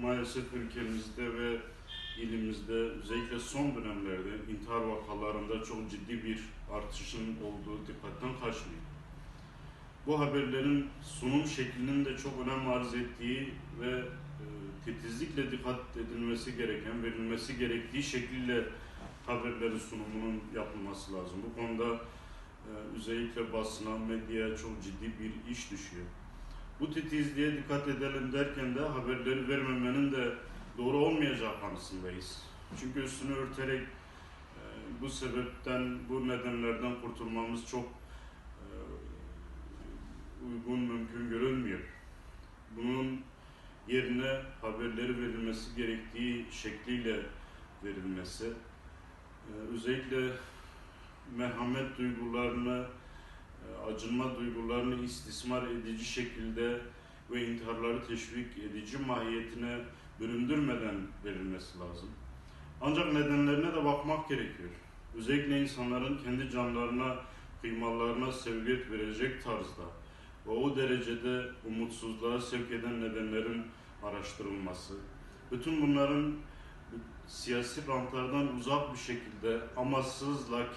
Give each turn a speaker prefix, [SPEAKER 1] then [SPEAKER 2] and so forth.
[SPEAKER 1] maalesef ülkemizde ve ilimizde özellikle son dönemlerde intihar vakalarında çok ciddi bir artışın olduğu dikkatten kaçmıyor. Bu haberlerin sunum şeklinin de çok önem arz ettiği ve e, titizlikle dikkat edilmesi gereken, verilmesi gerektiği şekliyle haberlerin sunumunun yapılması lazım. Bu konuda e, özellikle basına, medyaya çok ciddi bir iş düşüyor. Bu titizliğe dikkat edelim derken de haberleri vermemenin de doğru olmayacağı kanısındayız. Çünkü üstünü örterek e, bu sebepten, bu nedenlerden kurtulmamız çok e, uygun, mümkün görülmüyor. Bunun yerine haberleri verilmesi gerektiği şekliyle verilmesi, e, özellikle merhamet duygularını, acınma duygularını istismar edici şekilde ve intiharları teşvik edici mahiyetine büründürmeden verilmesi lazım. Ancak nedenlerine de bakmak gerekiyor. Özellikle insanların kendi canlarına, kıymalarına sevgiyet verecek tarzda ve o derecede umutsuzluğa sevk eden nedenlerin araştırılması. Bütün bunların siyasi rantlardan uzak bir şekilde amaçsız lakin